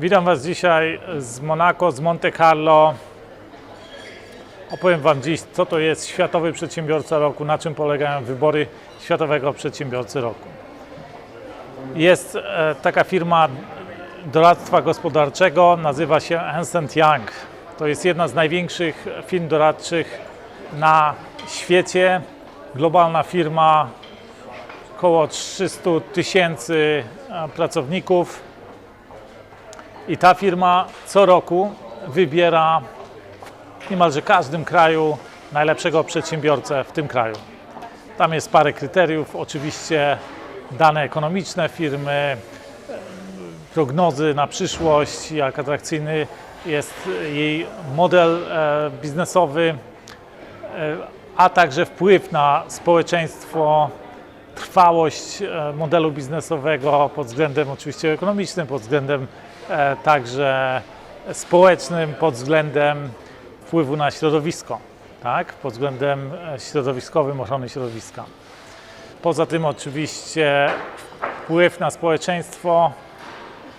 Witam Was dzisiaj z Monako, z Monte Carlo. Opowiem Wam dziś, co to jest Światowy Przedsiębiorca Roku, na czym polegają wybory Światowego Przedsiębiorcy Roku. Jest e, taka firma doradztwa gospodarczego, nazywa się Ernst Young. To jest jedna z największych firm doradczych na świecie. Globalna firma, około 300 tysięcy e, pracowników. I ta firma co roku wybiera w niemalże każdym kraju najlepszego przedsiębiorcę w tym kraju. Tam jest parę kryteriów, oczywiście dane ekonomiczne firmy, prognozy na przyszłość, jak atrakcyjny jest jej model e, biznesowy, e, a także wpływ na społeczeństwo, trwałość e, modelu biznesowego pod względem oczywiście ekonomicznym, pod względem e, także społecznym, pod względem wpływu na środowisko, tak? pod względem e, środowiskowym, ochrony środowiska. Poza tym oczywiście wpływ na społeczeństwo,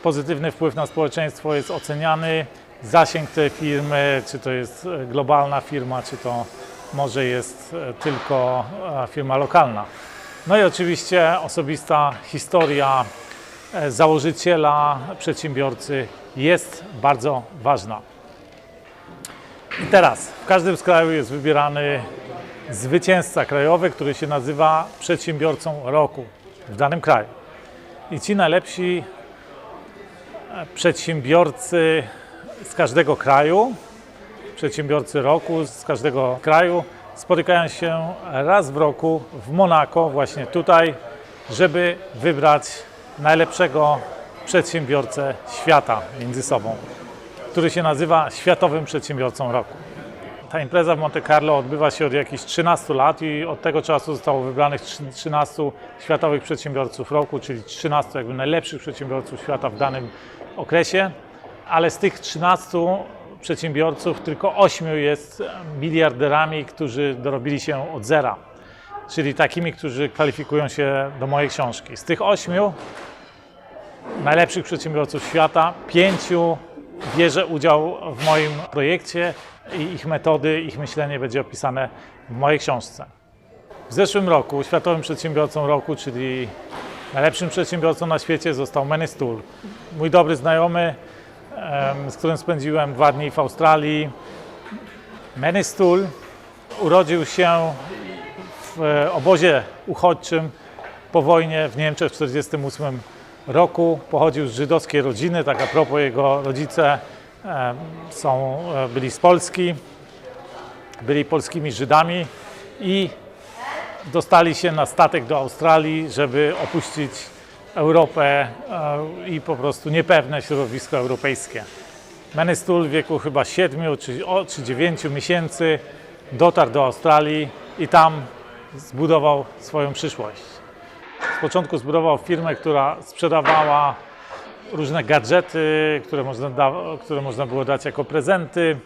pozytywny wpływ na społeczeństwo jest oceniany, zasięg tej firmy, czy to jest globalna firma, czy to może jest tylko firma lokalna. No i oczywiście osobista historia e, założyciela, przedsiębiorcy jest bardzo ważna. I teraz w każdym z kraju jest wybierany zwycięzca krajowy, który się nazywa przedsiębiorcą roku w danym kraju. I ci najlepsi e, przedsiębiorcy z każdego kraju, przedsiębiorcy roku z każdego kraju spotykają się raz w roku w Monako, właśnie tutaj, żeby wybrać najlepszego przedsiębiorcę świata między sobą, który się nazywa Światowym Przedsiębiorcą Roku. Ta impreza w Monte Carlo odbywa się od jakichś 13 lat i od tego czasu zostało wybranych 13 światowych przedsiębiorców roku, czyli 13 jakby najlepszych przedsiębiorców świata w danym okresie, ale z tych 13 przedsiębiorców tylko 8 jest miliarderami, którzy dorobili się od zera, czyli takimi, którzy kwalifikują się do mojej książki. Z tych 8 najlepszych przedsiębiorców świata, pięciu bierze udział w moim projekcie i ich metody, ich myślenie będzie opisane w mojej książce. W zeszłym roku Światowym Przedsiębiorcą Roku, czyli najlepszym przedsiębiorcą na świecie został Manny Stool. Mój dobry znajomy, z którym spędziłem dwa dni w Australii. Manny Stool urodził się w e, obozie uchodźczym po wojnie w Niemczech w 1948 roku. Pochodził z żydowskiej rodziny, tak a propos jego rodzice są, e, byli z Polski, byli polskimi Żydami i dostali się na statek do Australii, żeby opuścić Europę e, i po prostu niepewne środowisko europejskie. Manny Stool w wieku chyba 7 czy, o, czy 9 miesięcy dotarł do Australii i tam zbudował swoją przyszłość. Z początku zbudował firmę, która sprzedawała różne gadżety, które można, da, które można było dać jako prezenty.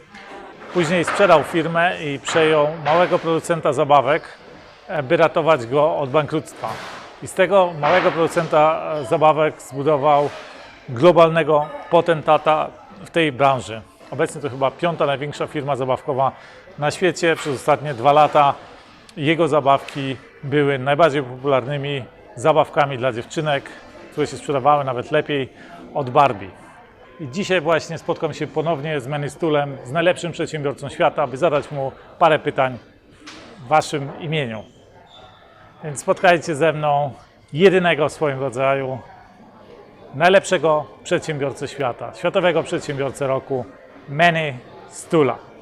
Później sprzedał firmę i przejął małego producenta zabawek, e, by ratować go od bankructwa. I z tego małego producenta e, zabawek zbudował globalnego potentata w tej branży. Obecnie to chyba piąta największa firma zabawkowa na świecie. Przez ostatnie dwa lata jego zabawki były najbardziej popularnymi zabawkami dla dziewczynek, które się sprzedawały nawet lepiej od Barbie. I dzisiaj właśnie spotkam się ponownie z Manny Stulem, z najlepszym przedsiębiorcą świata, by zadać mu parę pytań w waszym imieniu. Więc spotkajcie ze mną jedynego w swoim rodzaju, najlepszego przedsiębiorcę świata, światowego przedsiębiorcę roku, Manny Stula.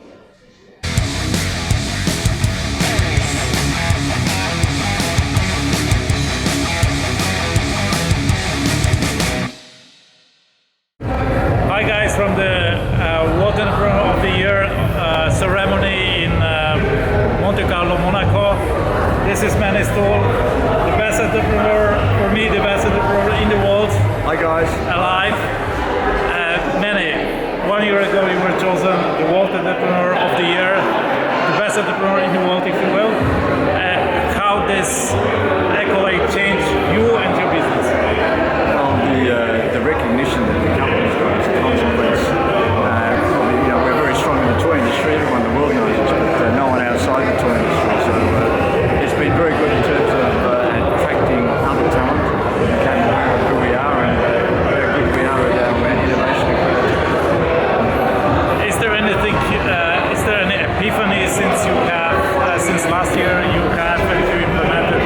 you have to implement it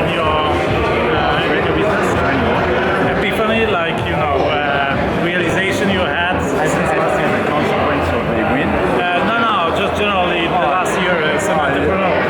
in your, uh, in your business? Epiphany, like, you know, uh, realization you had I since last year, a consequence of the win? Uh, no, no, just generally the last year as oh, entrepreneur.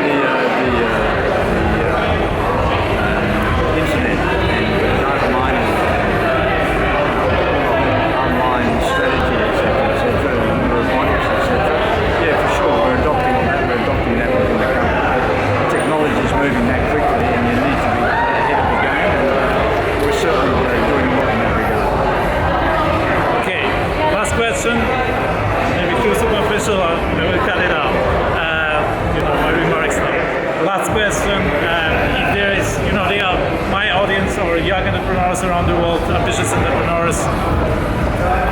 Around the world, ambitious entrepreneurs.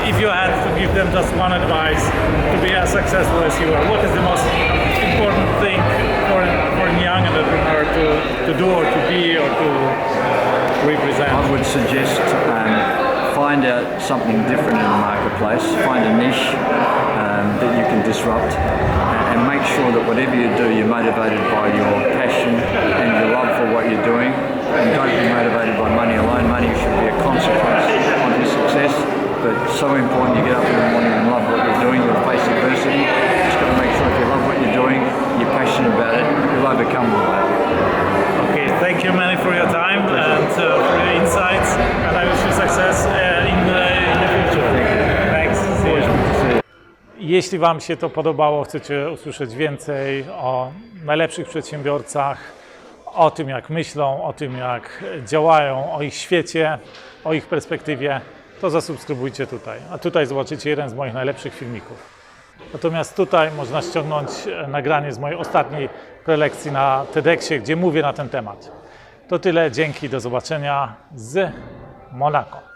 If you had to give them just one advice to be as successful as you are, what is the most important thing for, for a young entrepreneur to, to do or to be or to represent? I would suggest um, find out something different in the marketplace, find a niche um, that you can disrupt, and, and make sure that whatever you do, you're motivated by your passion and your love for what you're doing. And don't be motivated by money alone. Money should be a consequence of your success. But so important you get up in the morning and love what you're doing, you'll face adversity. Just got to make sure if you love what you're doing, you're passionate about it, you'll overcome all that. Okay, thank you, Manny, for your time and uh, for your insights. And I wish you success uh, in, the, in the future. Thanks. See you. Jeśli Wam się to podobało, chcecie usłyszeć więcej o najlepszych przedsiębiorcach, o tym jak myślą, o tym jak działają, o ich świecie, o ich perspektywie, to zasubskrybujcie tutaj. A tutaj zobaczycie jeden z moich najlepszych filmików. Natomiast tutaj można ściągnąć e, nagranie z mojej ostatniej prelekcji na TEDxie, gdzie mówię na ten temat. To tyle, dzięki, do zobaczenia z Monako.